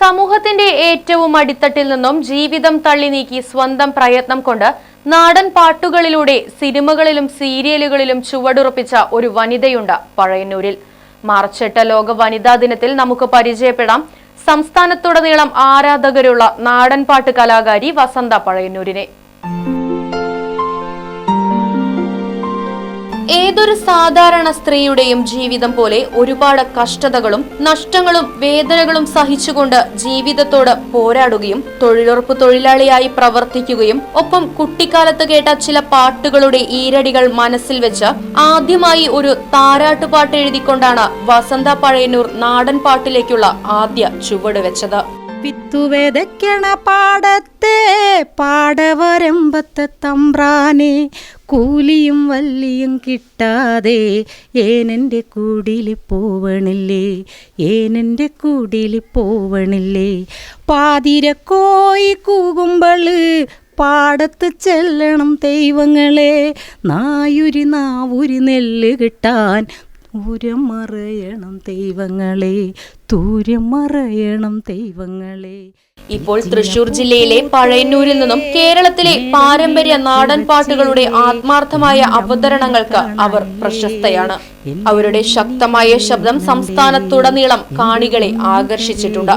സമൂഹത്തിന്റെ ഏറ്റവും അടിത്തട്ടിൽ നിന്നും ജീവിതം തള്ളി നീക്കി സ്വന്തം പ്രയത്നം കൊണ്ട് നാടൻ പാട്ടുകളിലൂടെ സിനിമകളിലും സീരിയലുകളിലും ചുവടുറപ്പിച്ച ഒരു വനിതയുണ്ട് പഴയന്നൂരിൽ. മാർച്ചെട്ട ലോക വനിതാ ദിനത്തിൽ നമുക്ക് പരിചയപ്പെടാം. സംസ്ഥാനത്തുടനീളം ആരാധകരുള്ള നാടൻ പാട്ട് കലാകാരി വസന്ത പഴയന്നൂരിനെ. ഏതൊരു സാധാരണ സ്ത്രീയുടെയും ജീവിതം പോലെ ഒരുപാട് കഷ്ടതകളും നഷ്ടങ്ങളും വേദനകളും സഹിച്ചുകൊണ്ട് ജീവിതത്തോട് പോരാടുകയും തൊഴിലുറപ്പ് തൊഴിലാളിയായി പ്രവർത്തിക്കുകയും ഒപ്പം കുട്ടിക്കാലത്ത് കേട്ട ചില പാട്ടുകളുടെ ഈരടികൾ മനസ്സിൽ വെച്ച് ആദ്യമായി ഒരു താരാട്ടുപാട്ട് എഴുതിക്കൊണ്ടാണ് വസന്ത പഴയന്നൂർ നാടൻ പാട്ടിലേക്കുള്ള ആദ്യ ചുവട് വെച്ചത്. വിത്തുവെതയ്ക്കണ പാടത്തെ പാടവരമ്പത്തെ തമ്പ്രാനെ കൂലിയും വല്ലിയും കിട്ടാതെ ഏനെന്റെ കൂടിയിൽ പോവണില്ലേ? ഏനെന്റെ കൂടിയിൽ പോവണില്ലേ? പാതിരക്കോയി കൂകുമ്പൾ പാടത്ത് ചെല്ലണം ദൈവങ്ങളെ നായുരി നാവുരി നെല്ല് കിട്ടാൻ തൂരം മറയണം ദൈവങ്ങളെ തൂരം മറയണം ദൈവങ്ങളെ. ഇപ്പോൾ തൃശൂർ ജില്ലയിലെ പഴയന്നൂരിൽ നിന്നും കേരളത്തിലെ പാരമ്പര്യ നാടൻ പാട്ടുകളുടെ ആത്മാർത്ഥമായ അവതരണങ്ങൾക്ക് അവർ പ്രശസ്തയാണ്. അവരുടെ ശക്തമായ ശബ്ദം സംസ്ഥാനത്തുടനീളം കാണികളെ ആകർഷിച്ചിട്ടുണ്ട്.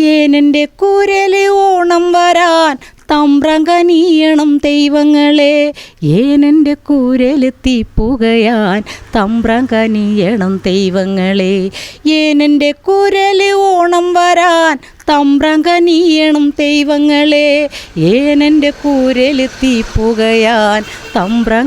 ഏനെന്റെ കുരൽ ഓണം വരാൻ തമ്പ്രങ്കനീയണം ദൈവങ്ങളെ. ഏനെന്റെ കുരൽ പുകയാൻ തമ്പ്രങ്കനീയണം ദൈവങ്ങളെ. ഏനെന്റെ കൂരൽ ഓണം വരാൻ തമ്പ്രങ്കനീയണം ദൈവങ്ങളെ ഏനെന്റെ കുരൽ തീപ്പുകയാൻ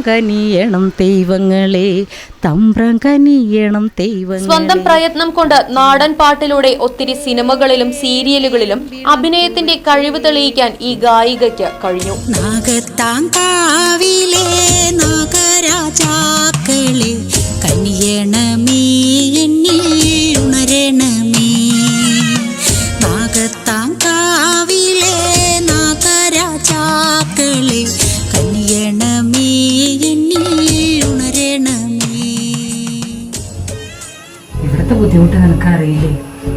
കനിയണം ദൈവങ്ങളെ തമ്പ്രങ്കനീയണം ദൈവങ്ങളെ. സ്വന്തം പ്രയത്നം കൊണ്ട് നാടൻ പാട്ടിലൂടെ ഒത്തിരി സിനിമകളിലും സീരിയലുകളിലും അഭിനയത്തിന്റെ കഴിവ് തെളിയിക്കാൻ ഈ ഗായികയ്ക്ക് കഴിഞ്ഞു. നാഗത്താങ്കാവിലെ നാഗരാജാക്കളെ കനിയണമേ ഉണരണമേ. ബുദ്ധിമുട്ട് നിനക്ക് അറിയില്ലേ?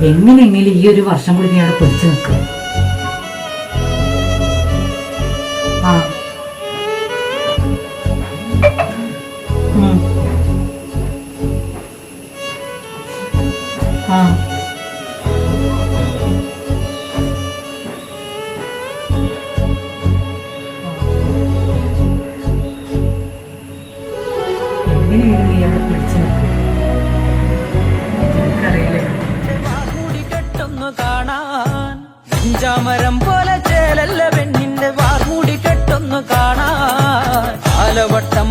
എങ്ങനെയെങ്കിലും ഈ ഒരു വർഷം കൂടി നീ അവിടെ പിടിച്ചു നിൽക്കുക ആ. നീ അവിടെ പിടിച്ചു അഞ്ചാമരം പോലെ ചേലല്ല പെണ്ണിന്റെ വാർമൂടി കെട്ടൊന്നു കാണാൻ. ആലവട്ടം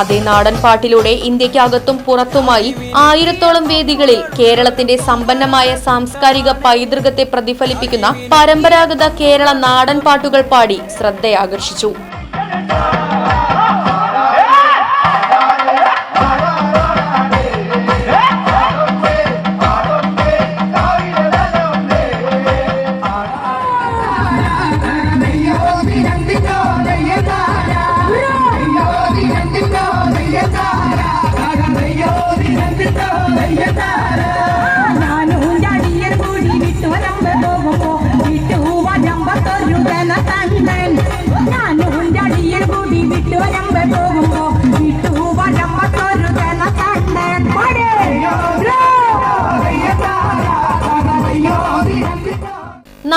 അതേ നാടൻ പാട്ടിലൂടെ ഇന്ത്യക്കകത്തും പുറത്തുമായി ആയിരത്തോളം വേദികളിൽ കേരളത്തിന്റെ സമ്പന്നമായ സാംസ്കാരിക പൈതൃകത്തെ പ്രതിഫലിപ്പിക്കുന്ന പരമ്പരാഗത കേരള നാടൻ പാട്ടുകൾ പാടി ശ്രദ്ധയാകർഷിച്ചു.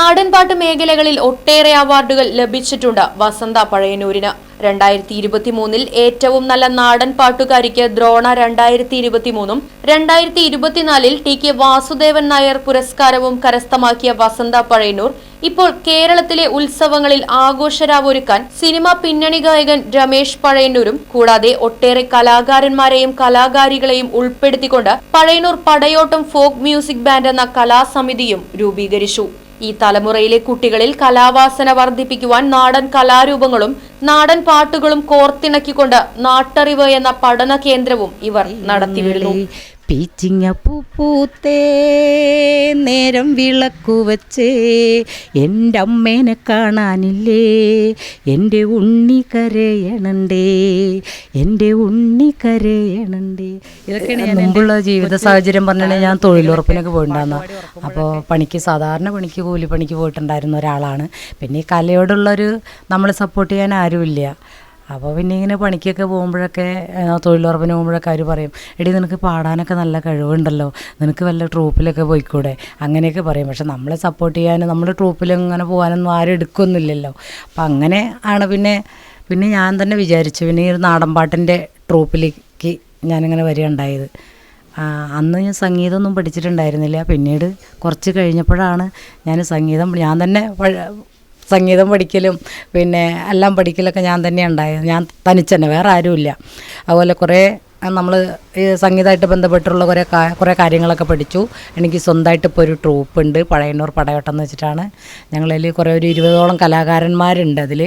നാടൻപാട്ട് മേഖലകളിൽ ഒട്ടേറെ അവാർഡുകൾ ലഭിച്ചിട്ടുണ്ട് വസന്ത പഴയനൂരിന് രണ്ടായിരത്തി ഇരുപത്തി മൂന്നിൽ ഏറ്റവും നല്ല നാടൻ പാട്ടുകാരിക്ക് ദ്രോണ രണ്ടായിരത്തി ഇരുപത്തി മൂന്നും രണ്ടായിരത്തി ഇരുപത്തിനാലിൽ ടി കെ വാസുദേവൻ നായർ പുരസ്കാരവും കരസ്ഥമാക്കിയ വസന്ത പഴയന്നൂർ ഇപ്പോൾ കേരളത്തിലെ ഉത്സവങ്ങളിൽ ആഘോഷരാവൊരുക്കാൻ സിനിമ പിന്നണി ഗായകൻ രമേശ് പഴയന്നൂരും കൂടാതെ ഒട്ടേറെ കലാകാരന്മാരെയും കലാകാരികളെയും ഉൾപ്പെടുത്തിക്കൊണ്ട് Pazhayannur Padayottam folk music band എന്ന കലാസമിതിയും രൂപീകരിച്ചു. ഈ തലമുറയിലെ കുട്ടികളിൽ കലാവാസന വർദ്ധിപ്പിക്കുവാൻ നാടൻ കലാരൂപങ്ങളും നാടൻ പാട്ടുകളും കോർത്തിണക്കിക്കൊണ്ട് നാട്ടറിവ് എന്ന പഠന കേന്ദ്രവും ഇവർ നടത്തിവരുന്നു. പീച്ചിങ്ങ പൂത്തേ നേരം വിളക്കു വച്ചേ. എന്റെ അമ്മേനെ കാണാനില്ലേ എന്റെ ഉണ്ണി കരയണണ്ടേ എന്റെ ഉണ്ണി കരയണണ്ടേ. ഇതൊക്കെയാണ് മുമ്പുള്ള ജീവിത സാഹചര്യം പറഞ്ഞാൽ ഞാൻ തൊഴിലുറപ്പിനൊക്കെ പോയിട്ടുണ്ടായിരുന്നു അപ്പോൾ പണിക്ക് സാധാരണ പണിക്ക് കൂലിപ്പണിക്ക് പോയിട്ടുണ്ടായിരുന്ന ഒരാളാണ്. പിന്നെ ഈ കലയോടുള്ളൊരു നമ്മൾ സപ്പോർട്ട് ചെയ്യാൻ ആരുമില്ല. അപ്പോൾ പിന്നെ ഇങ്ങനെ പണിക്കൊക്കെ പോകുമ്പോഴൊക്കെ തൊഴിലുറപ്പിന് പോകുമ്പോഴൊക്കെ അവർ പറയും എടി നിനക്ക് പാടാനൊക്കെ നല്ല കഴിവുണ്ടല്ലോ. നിനക്ക് വല്ല ട്രൂപ്പിലൊക്കെ പോയിക്കൂടെ? അങ്ങനെയൊക്കെ പറയും. പക്ഷെ നമ്മളെ സപ്പോർട്ട് ചെയ്യാനും നമ്മുടെ ട്രൂപ്പിലങ്ങനെ പോകാനൊന്നും ആരും എടുക്കൊന്നുമില്ലല്ലോ അപ്പം അങ്ങനെ ആണ് പിന്നെ പിന്നെ ഞാൻ തന്നെ വിചാരിച്ചു പിന്നെ ഈ ഒരു നാടൻപാട്ടിന്റെ ട്രൂപ്പിലേക്ക് ഞാനിങ്ങനെ വരികയുണ്ടായത്. അന്ന് ഞാൻ സംഗീതമൊന്നും പഠിച്ചിട്ടുണ്ടായിരുന്നില്ല. പിന്നീട് കുറച്ച് കഴിഞ്ഞപ്പോഴാണ് ഞാൻ സംഗീതം ഞാൻ തന്നെ സംഗീതം പഠിക്കലും പിന്നെ എല്ലാം പഠിക്കലൊക്കെ ഞാൻ തന്നെ ഉണ്ടായത്. ഞാൻ തനിച്ചന്നെ വേറെ ആരുമില്ല. അതുപോലെ കുറേ നമ്മൾ സംഗീതമായിട്ട് ബന്ധപ്പെട്ടുള്ള കുറേ കുറേ കാര്യങ്ങളൊക്കെ പഠിച്ചു. എനിക്ക് സ്വന്തമായിട്ട് ഇപ്പോൾ ഒരു ട്രൂപ്പ് ഉണ്ട് പഴയന്നൂർ പടയോട്ടം എന്ന് വെച്ചിട്ടാണ്. ഞങ്ങളിൽ കുറേ ഒരു ഇരുപതോളം കലാകാരന്മാരുണ്ട് അതിൽ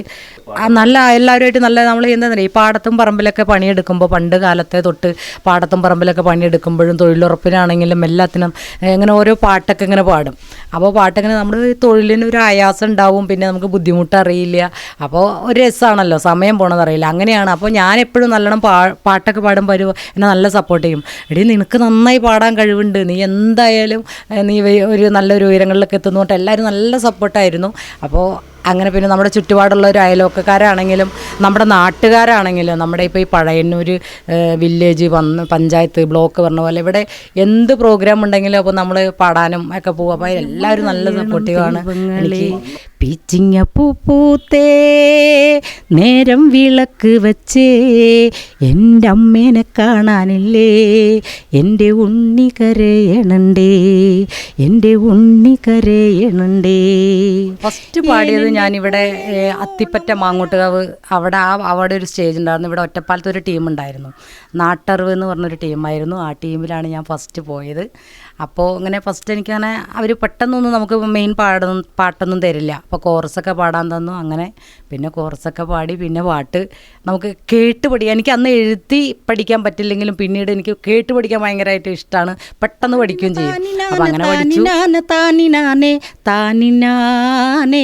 നല്ല എല്ലാവരുമായിട്ട് നല്ല നമ്മൾ എന്താ ഈ പാടത്തും പറമ്പിലൊക്കെ പണിയെടുക്കുമ്പോൾ പണ്ട് കാലത്തെ തൊട്ട് പാടത്തും പറമ്പിലൊക്കെ പണിയെടുക്കുമ്പോഴും തൊഴിലുറപ്പിനാണെങ്കിലും എല്ലാത്തിനും ഇങ്ങനെ ഓരോ പാട്ടൊക്കെ ഇങ്ങനെ പാടും. അപ്പോൾ പാട്ടിങ്ങനെ നമ്മൾ തൊഴിലിന് ഒരു ആയാസം ഉണ്ടാവും പിന്നെ നമുക്ക് ബുദ്ധിമുട്ട് അറിയില്ല. അപ്പോൾ ഒരു രസമാണല്ലോ സമയം പോണതറിയില്ല. അങ്ങനെയാണ്. അപ്പോൾ ഞാൻ എപ്പോഴും നല്ലോണം പാ പാട്ടൊക്കെ പാടുമ്പോൾ ഒരു എന്നെ നല്ല സപ്പോർട്ട് ചെയ്യും. എടി നിനക്ക് നന്നായി പാടാൻ കഴിവുണ്ട്. നീ എന്തായാലും നീ ഒരു നല്ലൊരു ഉയരങ്ങളിലൊക്കെ എത്തുന്നതുകൊണ്ട് എല്ലാവരും നല്ല സപ്പോർട്ടായിരുന്നു അപ്പോൾ അങ്ങനെ പിന്നെ നമ്മുടെ ചുറ്റുപാടുള്ള ഒരു അയലോക്കക്കാരാണെങ്കിലും നമ്മുടെ നാട്ടുകാരാണെങ്കിലും നമ്മുടെ ഇപ്പോൾ ഈ പഴയന്നൂർ വില്ലേജ് വന്ന് പഞ്ചായത്ത് ബ്ലോക്ക് പറഞ്ഞ പോലെ ഇവിടെ എന്ത് പ്രോഗ്രാം ഉണ്ടെങ്കിലും അപ്പോൾ നമ്മൾ പാടാനും ഒക്കെ പോകും അപ്പോൾ എല്ലാവരും നല്ല സപ്പോർട്ടീവാണ് എനിക്ക് പീച്ചിങ്ങ പൂ പൂത്തേ നേരം വിളക്ക് വച്ചേ എന്റെ അമ്മേനെ കാണാനില്ലേ എന്റെ ഉണ്ണി കരയണണ്ടേ എന്റെ ഉണ്ണി കരയണണ്ടേ ഫസ്റ്റ് പാടിയത് ഞാനിവിടെ അത്തിപ്പറ്റ മാങ്ങോട്ടുകാവ് അവിടെ ആ അവിടെ ഒരു സ്റ്റേജ് ഉണ്ടായിരുന്നു. ഇവിടെ ഒറ്റപ്പാലത്ത് ഒരു ടീം ഉണ്ടായിരുന്നു. നാട്ടറിവ് എന്ന് പറഞ്ഞൊരു ടീമായിരുന്നു ആ ടീമിലാണ് ഞാൻ ഫസ്റ്റ് പോയത്. അപ്പോൾ ഇങ്ങനെ ഫസ്റ്റ് എനിക്കങ്ങനെ അവർ പെട്ടെന്നൊന്നും നമുക്ക് മെയിൻ പാടൊന്നും പാട്ടൊന്നും തരില്ല. അപ്പോൾ കോറസൊക്കെ പാടാൻ തന്നു അങ്ങനെ പിന്നെ കോറസൊക്കെ പാടി പിന്നെ പാട്ട് നമുക്ക് കേട്ട് പഠിക്കാൻ എനിക്ക് അന്ന് എഴുതി പഠിക്കാൻ പറ്റില്ലെങ്കിലും പിന്നീട് എനിക്ക് കേട്ട് പഠിക്കാൻ ഭയങ്കരമായിട്ട് ഇഷ്ടമാണ് പെട്ടെന്ന് പഠിക്കുകയും ചെയ്യും. അങ്ങനെ പഠിച്ചു. താനിനാനെ താനിനാനേ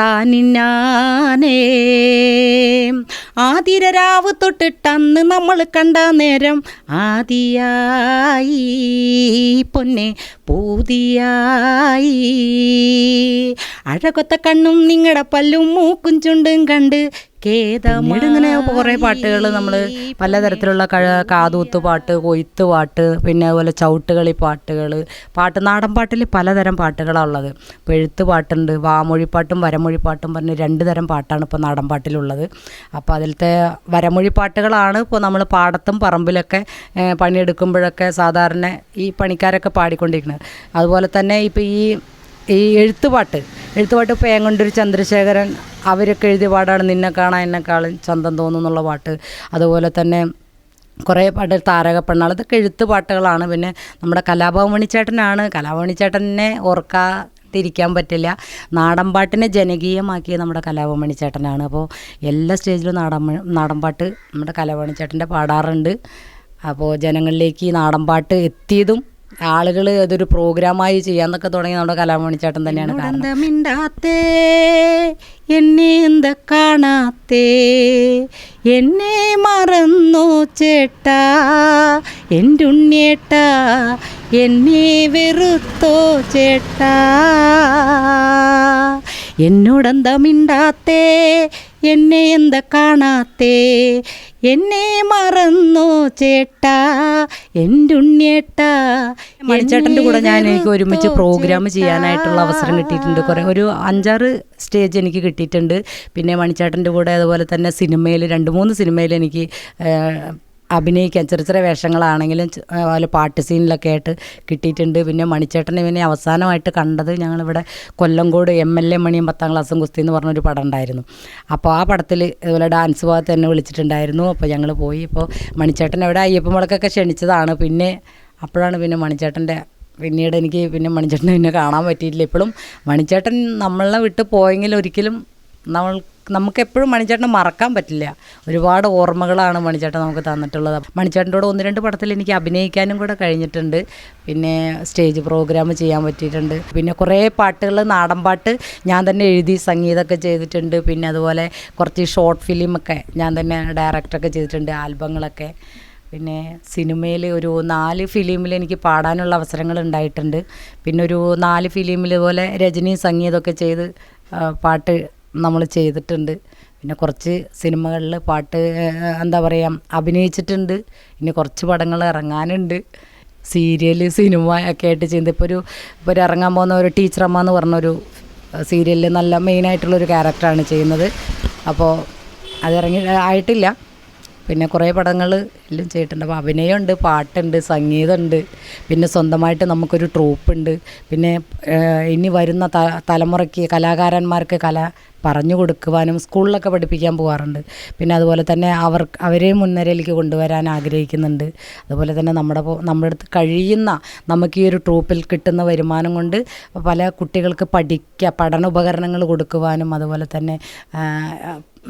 താനിനാനേ. ആതിരരാവ് തൊട്ടിട്ടന്ന് നമ്മൾ കണ്ട നേരം ആദിയായി പൊന്നെ പൂതിയായി. അഴകൊത്ത കണ്ണും നിങ്ങളുടെ പല്ലും മൂക്കും ചുണ്ടും കണ്ട് പിന്നീട് കുറേ പാട്ടുകൾ നമ്മൾ പലതരത്തിലുള്ള കഴ കാതൂത്ത് പാട്ട് കൊയ്ത്ത് പാട്ട് പിന്നെ അതുപോലെ ചവിട്ടുകളി പാട്ടുകൾ പാട്ട് നാടൻ പാട്ടിൽ പലതരം പാട്ടുകളാണ് ഉള്ളത്. ഇപ്പോൾ എഴുത്ത് പാട്ടുണ്ട് വാമൊഴിപ്പാട്ടും വരമൊഴിപ്പാട്ടും പറഞ്ഞ് രണ്ട് തരം പാട്ടാണ് ഇപ്പോൾ നാടൻ പാട്ടിലുള്ളത്. അപ്പോൾ അതിലത്തെ വരമൊഴി പാട്ടുകളാണ് ഇപ്പോൾ നമ്മൾ പാടത്തും പറമ്പിലൊക്കെ പണിയെടുക്കുമ്പോഴൊക്കെ സാധാരണ ഈ പണിക്കാരൊക്കെ പാടിക്കൊണ്ടിരിക്കുന്നത്. അതുപോലെ തന്നെ ഇപ്പോൾ ഈ ഈ എഴുത്തുപാട്ട്. എഴുത്തുപാട്ട് ഇപ്പോൾ ഏങ്ങണ്ടൊരു ചന്ദ്രശേഖരൻ അവരൊക്കെ എഴുതിയ പാടാണ് നിന്നെ കാണാൻ എന്നെക്കാളും ചന്തം തോന്നുന്നുള്ള പാട്ട്. അതുപോലെ തന്നെ കുറേ പാട്ട് താരക പെണ്ണാൾ ഇതൊക്കെ എഴുത്ത് പാട്ടുകളാണ് പിന്നെ നമ്മുടെ കലാഭവൻ ചേട്ടനാണ് കലാഭവൻ ചേട്ടനെ ഓർക്കാതിരിക്കാൻ പറ്റില്ല. നാടൻപാട്ടിനെ ജനകീയമാക്കിയ നമ്മുടെ കലാഭവൻ ചേട്ടനാണ് അപ്പോൾ എല്ലാ സ്റ്റേജിലും നാടൻ നാടൻപാട്ട് നമ്മുടെ കലാഭവൻ ചേട്ടന്റെ പാടാറുണ്ട്. അപ്പോൾ ജനങ്ങളിലേക്ക് ഈ നാടൻപാട്ട് എത്തിയതും ആളുകൾ അതൊരു പ്രോഗ്രാമായി ചെയ്യാന്നൊക്കെ തുടങ്ങി നമ്മുടെ കലാമണി ചേട്ടൻ തന്നെയാണ് കാരണം. മിണ്ടാത്തേ? എന്നെ എന്താ കാണാത്തേ? എന്നെ മറന്നു ചേട്ടാ. എന്റെ ഉണ്ണിയേട്ടാ എന്നെ വെറുത്തോ ചേട്ടാ. എന്നോടെന്താ മിണ്ടാത്തേ? എന്നെ എന്താ കാണാത്തേ? എന്നെ മറന്നോ ചേട്ടാ? എന്റെ ഉണ്ണിയേട്ടാ മണിച്ചേട്ടന്റെ കൂടെ ഞാൻ എനിക്ക് ഒരുമിച്ച് പ്രോഗ്രാം ചെയ്യാനായിട്ടുള്ള അവസരം കിട്ടിയിട്ടുണ്ട്. കുറേ ഒരു അഞ്ചാറ് സ്റ്റേജ് എനിക്ക് കിട്ടിയിട്ടുണ്ട്. പിന്നെ മണിച്ചേട്ടന്റെ കൂടെ അതുപോലെ തന്നെ സിനിമയിൽ രണ്ട് മൂന്ന് സിനിമയിൽ എനിക്ക് അഭിനയിക്കാൻ ചെറിയ ചെറിയ വേഷങ്ങളാണെങ്കിലും അതുപോലെ പാട്ട് സീനിലൊക്കെ ആയിട്ട് കിട്ടിയിട്ടുണ്ട്. പിന്നെ മണിച്ചേട്ടനെ പിന്നെ അവസാനമായിട്ട് കണ്ടത് ഞങ്ങളിവിടെ കൊല്ലങ്കോട് എം എൽ എ മണിയും പത്താം ക്ലാസ്സും കുസ്തി എന്ന് പറഞ്ഞൊരു പടം ഉണ്ടായിരുന്നു. അപ്പോൾ ആ പടത്തിൽ ഇതുപോലെ ഡാൻസ് ഭാഗത്ത് എന്നെ വിളിച്ചിട്ടുണ്ടായിരുന്നു. അപ്പോൾ ഞങ്ങൾ പോയി. ഇപ്പോൾ മണിച്ചേട്ടൻ അവിടെ അയ്യപ്പൻ മുളക്കൊക്കെ ക്ഷണിച്ചതാണ്. പിന്നെ അപ്പോഴാണ് പിന്നെ മണിച്ചേട്ടന്റെ പിന്നീട് എനിക്ക് പിന്നെ മണിച്ചേട്ടനെ പിന്നെ കാണാൻ പറ്റിയിട്ടില്ല ഇപ്പോഴും. മണിച്ചേട്ടൻ നമ്മളെ വിട്ട് പോയെങ്കിൽ ഒരിക്കലും നമ്മൾ നമുക്ക് എപ്പോഴും മണിച്ചേട്ടനെ മറക്കാൻ പറ്റില്ല. ഒരുപാട് ഓർമ്മകളാണ് മണിച്ചേട്ടൻ നമുക്ക് തന്നിട്ടുള്ളത്. മണിച്ചേട്ടന്റെ ഒന്ന് രണ്ട് പടത്തിൽ എനിക്ക് അഭിനയിക്കാനും കൂടെ കഴിഞ്ഞിട്ടുണ്ട്. പിന്നെ സ്റ്റേജ് പ്രോഗ്രാം ചെയ്യാൻ പറ്റിയിട്ടുണ്ട്. പിന്നെ കുറേ പാട്ടുകൾ നാടൻ പാട്ട് ഞാൻ തന്നെ എഴുതി സംഗീതമൊക്കെ ചെയ്തിട്ടുണ്ട്. പിന്നെ അതുപോലെ കുറച്ച് ഷോർട്ട് ഫിലിമൊക്കെ ഞാൻ തന്നെ ഡയറക്ടറൊക്കെ ചെയ്തിട്ടുണ്ട് ആൽബങ്ങളൊക്കെ. പിന്നെ സിനിമയിൽ ഒരു നാല് ഫിലിമിൽ എനിക്ക് പാടാനുള്ള അവസരങ്ങൾ ഉണ്ടായിട്ടുണ്ട്. പിന്നെ ഒരു നാല് ഫിലിമിൽ പോലെ രജനി സംഗീതമൊക്കെ ചെയ്ത് പാട്ട് നമ്മൾ ചെയ്തിട്ടുണ്ട്. പിന്നെ കുറച്ച് സിനിമകളിൽ പാട്ട് എന്താ പറയുക അഭിനയിച്ചിട്ടുണ്ട്. ഇനി കുറച്ച് പടങ്ങൾ ഇറങ്ങാനുണ്ട്. സീരിയൽ സിനിമ ഒക്കെ ആയിട്ട് ചെയ്യുന്നത്. ഇപ്പോൾ ഒരു ഇപ്പോൾ ഒരു ഇറങ്ങാൻ പോകുന്ന ഒരു ടീച്ചറമ്മ എന്ന് പറഞ്ഞൊരു സീരിയലിൽ നല്ല മെയിനായിട്ടുള്ളൊരു ക്യാരക്ടറാണ് ചെയ്യുന്നത്. അപ്പോൾ അതിറങ്ങി ആയിട്ടില്ല. പിന്നെ കുറേ പടങ്ങൾ എല്ലാം ചെയ്തിട്ടുണ്ട്. അപ്പോൾ അഭിനയമുണ്ട് പാട്ടുണ്ട് സംഗീതമുണ്ട്. പിന്നെ സ്വന്തമായിട്ട് നമുക്കൊരു ട്രൂപ്പുണ്ട്. പിന്നെ ഇനി വരുന്ന ത തലമുറയ്ക്ക് കലാകാരന്മാർക്ക് കല പറഞ്ഞു കൊടുക്കുവാനും സ്കൂളിലൊക്കെ പഠിപ്പിക്കാൻ പോകാറുണ്ട് പിന്നെ അതുപോലെ തന്നെ അവർ അവരെ മുൻനിരയിലേക്ക് കൊണ്ടുവരാൻ ആഗ്രഹിക്കുന്നുണ്ട്. അതുപോലെ തന്നെ നമ്മുടെ നമ്മുടെ അടുത്ത് കഴിയുന്ന നമുക്ക് ഈ ഒരു ട്രൂപ്പിൽ കിട്ടുന്ന വരുമാനം കൊണ്ട് പല കുട്ടികൾക്ക് പഠിക്കുക പഠന ഉപകരണങ്ങൾ കൊടുക്കുവാനും അതുപോലെ തന്നെ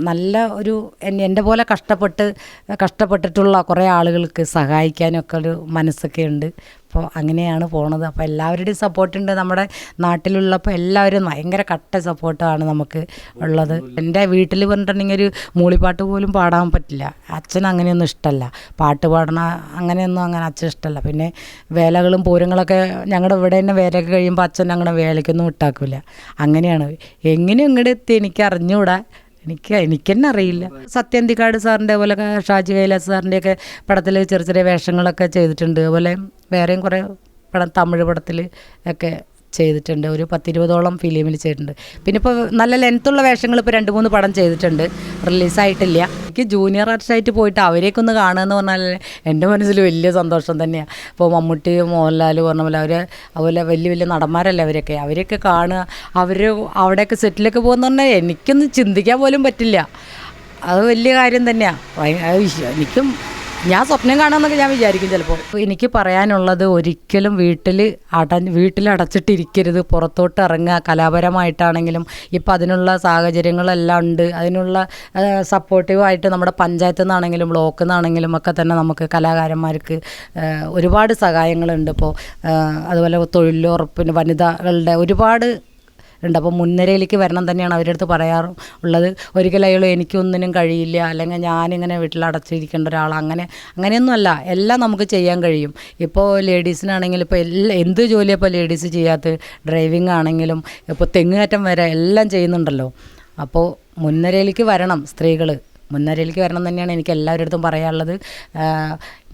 നല്ല ഒരു എന്റെ പോലെ കഷ്ടപ്പെട്ട് കഷ്ടപ്പെട്ടിട്ടുള്ള കുറേ ആളുകൾക്ക് സഹായിക്കാനൊക്കെ ഒരു മനസ്സൊക്കെ ഉണ്ട്. അപ്പോൾ അങ്ങനെയാണ് പോണത്. അപ്പോൾ എല്ലാവരുടെയും സപ്പോർട്ടുണ്ട് നമ്മുടെ നാട്ടിലുള്ളപ്പോൾ എല്ലാവരും ഭയങ്കര കട്ട സപ്പോർട്ടാണ് നമുക്ക് ഉള്ളത്. എന്റെ വീട്ടിൽ പറഞ്ഞിട്ടുണ്ടെങ്കിൽ ഒരു മൂളിപ്പാട്ട് പോലും പാടാൻ പറ്റില്ല. അച്ഛൻ അങ്ങനെയൊന്നും ഇഷ്ടമല്ല. പാട്ട് പാടണ അങ്ങനെയൊന്നും അങ്ങനെ അച്ഛൻ ഇഷ്ടമല്ല. പിന്നെ വേലകളും പൂരങ്ങളൊക്കെ ഞങ്ങളുടെ ഇവിടെ തന്നെ വേലയൊക്കെ കഴിയുമ്പോൾ അച്ഛൻ ഞങ്ങളുടെ വേലയ്ക്കൊന്നും വിട്ടാക്കില്ല അങ്ങനെയാണ്. എങ്ങനെ ഇങ്ങോട്ട് എത്തി എനിക്ക് അറിഞ്ഞുകൂടാ. എനിക്ക് എനിക്കെന്നെ അറിയില്ല. സത്യന്തിക്കാട് സാറിന്റെ പോലെ ഷാജി കൈലാസ് സാറിന്റെയൊക്കെ പടത്തിൽ ചെറിയ ചെറിയ വേഷങ്ങളൊക്കെ ചെയ്തിട്ടുണ്ട്. അതുപോലെ വേറെയും കുറേ പടം തമിഴ് പടത്തിൽ ഒക്കെ ചെയ്തിട്ടുണ്ട്. ഒരു പത്തിരുപതോളം ഫിലിമിൽ ചെയ്തിട്ടുണ്ട്. പിന്നെ ഇപ്പോൾ നല്ല ലെങ്ത്തുള്ള വേഷങ്ങൾ ഇപ്പോൾ രണ്ട് മൂന്ന് പടം ചെയ്തിട്ടുണ്ട്. റിലീസായിട്ടില്ല എനിക്ക് ജൂനിയർ ആർട്ടിസ്റ്റായിട്ട് പോയിട്ട് അവരെയൊക്കെ ഒന്ന് കാണുക എന്ന് പറഞ്ഞാൽ എന്റെ മനസ്സിൽ വലിയ സന്തോഷം തന്നെയാണ് ഇപ്പോൾ മമ്മൂട്ടി മോഹൻലാൽ പറഞ്ഞ പോലെ അവർ അതുപോലെ വലിയ വലിയ നടന്മാരല്ലേ അവരൊക്കെ. അവരെയൊക്കെ കാണുക. അവർ അവിടെയൊക്കെ സെറ്റിലൊക്കെ പോകുന്ന പറഞ്ഞാൽ എനിക്കൊന്നും ചിന്തിക്കാൻ പോലും പറ്റില്ല. അത് വലിയ കാര്യം തന്നെയാണ് എനിക്കും ഞാൻ സ്വപ്നം കാണാമെന്നൊക്കെ ഞാൻ വിചാരിക്കും ചിലപ്പോൾ എനിക്ക് പറയാനുള്ളത് ഒരിക്കലും വീട്ടിൽ അട വീട്ടിൽ അടച്ചിട്ടിരിക്കരുത്. പുറത്തോട്ട് ഇറങ്ങുക. കലാപരമായിട്ടാണെങ്കിലും ഇപ്പം അതിനുള്ള സാഹചര്യങ്ങളെല്ലാം ഉണ്ട്. അതിനുള്ള സപ്പോർട്ടീവായിട്ട് നമ്മുടെ പഞ്ചായത്തിൽ നിന്നാണെങ്കിലും ബ്ലോക്കിൽ നിന്നാണെങ്കിലും ഒക്കെ തന്നെ നമുക്ക് കലാകാരന്മാർക്ക് ഒരുപാട് സഹായങ്ങളുണ്ട് ഇപ്പോൾ അതുപോലെ തൊഴിലുറപ്പിന് വനിതകളുടെ ഒരുപാട് ഉണ്ട്. അപ്പോൾ മുൻനിരയിലേക്ക് വരണം തന്നെയാണ് അവരുടെ അടുത്ത് പറയാറ് ഉള്ളത്. ഒരിക്കലും അയാൾ എനിക്കൊന്നിനും കഴിയില്ല. അല്ലെങ്കിൽ ഞാനിങ്ങനെ വീട്ടിൽ അടച്ചിരിക്കേണ്ട ഒരാൾ അങ്ങനെ അങ്ങനെയൊന്നുമല്ല. എല്ലാം നമുക്ക് ചെയ്യാൻ കഴിയും. ഇപ്പോൾ ലേഡീസിനാണെങ്കിൽ ഇപ്പോൾ എല്ലാ എന്ത് ജോലിയാണ് ഇപ്പോൾ ലേഡീസ് ചെയ്യാത്ത? ഡ്രൈവിംഗ് ആണെങ്കിലും ഇപ്പോൾ തെങ്ങുകയറ്റം വരെ എല്ലാം ചെയ്യുന്നുണ്ടല്ലോ. അപ്പോൾ മുൻനിരയിലേക്ക് വരണം സ്ത്രീകൾ മുൻനിരയിലേക്ക് വരണം തന്നെയാണ് എനിക്ക് എല്ലാവരുടെ അടുത്തും പറയാനുള്ളത്.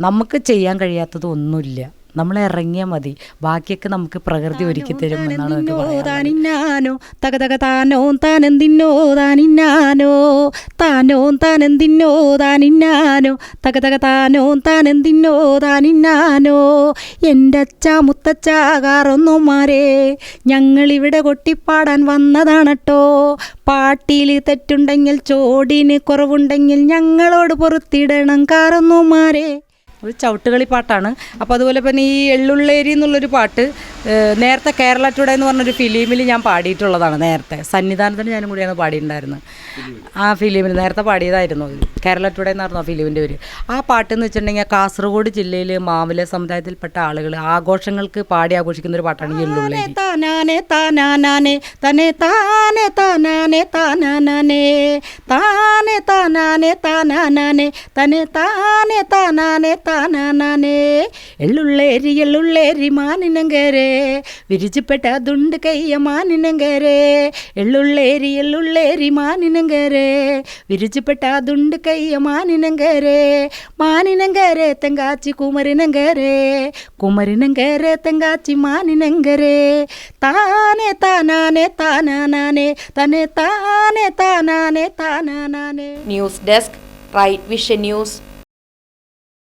നമുക്ക് ചെയ്യാൻ കഴിയാത്തത് ഒന്നുമില്ല. നമ്മൾ ഇറങ്ങിയാൽ മതി. ബാക്കിയൊക്കെ നമുക്ക് പ്രകൃതി ഒരുക്കി തരും എന്നാണ് എനിക്ക് പറയാനുള്ളത്. താനിന്നാനോ തക തക താനോ താനെന്തിന്നോ താനിന്നാനോ? താനോ താനെന്തിന്നോ താനിന്നാനോ? തക തക താനോ താനെന്തിന്നോ താനിന്നാനോ? എന്റെ അച്ഛ മുത്തച്ഛ കാറൊന്നുമാരെ ഞങ്ങളിവിടെ കൊട്ടിപ്പാടാൻ വന്നതാണട്ടോ. പാട്ടിയിൽ തെറ്റുണ്ടെങ്കിൽ ചോടിന് കുറവുണ്ടെങ്കിൽ ഞങ്ങളോട് പൊറുത്തിടണം കാറൊന്നുമാരെ. ഒരു ചവിട്ടുകളി പാട്ടാണ്. അപ്പോൾ അതുപോലെ പിന്നെ ഈ എള്ളുള്ളേരി എന്നുള്ളൊരു പാട്ട് നേരത്തെ കേരള ടുഡേ എന്ന് പറഞ്ഞൊരു ഫിലിമിൽ ഞാൻ പാടിയിട്ടുള്ളതാണ് നേരത്തെ. സന്നിധാനത്തിന് ഞാനും കൂടിയാണ് പാടിയിട്ടുണ്ടായിരുന്നത്. ആ ഫിലിമിൽ നേരത്തെ പാടിയതായിരുന്നു. കേരള ടുഡേ എന്നായിരുന്നു ആ ഫിലിമിന്റെ പേര്. ആ പാട്ട് എന്ന് വെച്ചിട്ടുണ്ടെങ്കിൽ കാസർഗോഡ് ജില്ലയിൽ മാവില സമുദായത്തിൽപ്പെട്ട ആളുകൾ ആഘോഷങ്ങൾക്ക് പാടി ആഘോഷിക്കുന്ന ഒരു പാട്ടാണ് എള്ളുള്ളേരി. താനാനെ തന്നെ താനെ താനാനെ താനാനാനെ താനെ താനാനെ തന്നെ താനെ താനാനെ താനാനാനെ. എള്ളുള്ളേരി എള്ളുള്ളേരി മാനിനങ്കരെ. വിരിച്ചുപെട്ട ദുണ്ട് കയ്യ മാനിനങ്കരെ. എള്ളുള്ളേരി എള്ളുള്ളേരി മാനിനങ്കരെ. വിരിച്ചുപെട്ട ദുണ്ട് കയ്യ മാനിനങ്കരെ. മാനിനങ്കരെ തെങ്കാച്ചി കുമരിനങ്കരെ. കുമരിനങ്കരെ തെങ്കാച്ചി മാനിനങ്കരേ. താനെ താനാനെ താനാനാനെ. തന്നെ താനെ താനാനെ താനാനാനെ. News desk Right Vision News.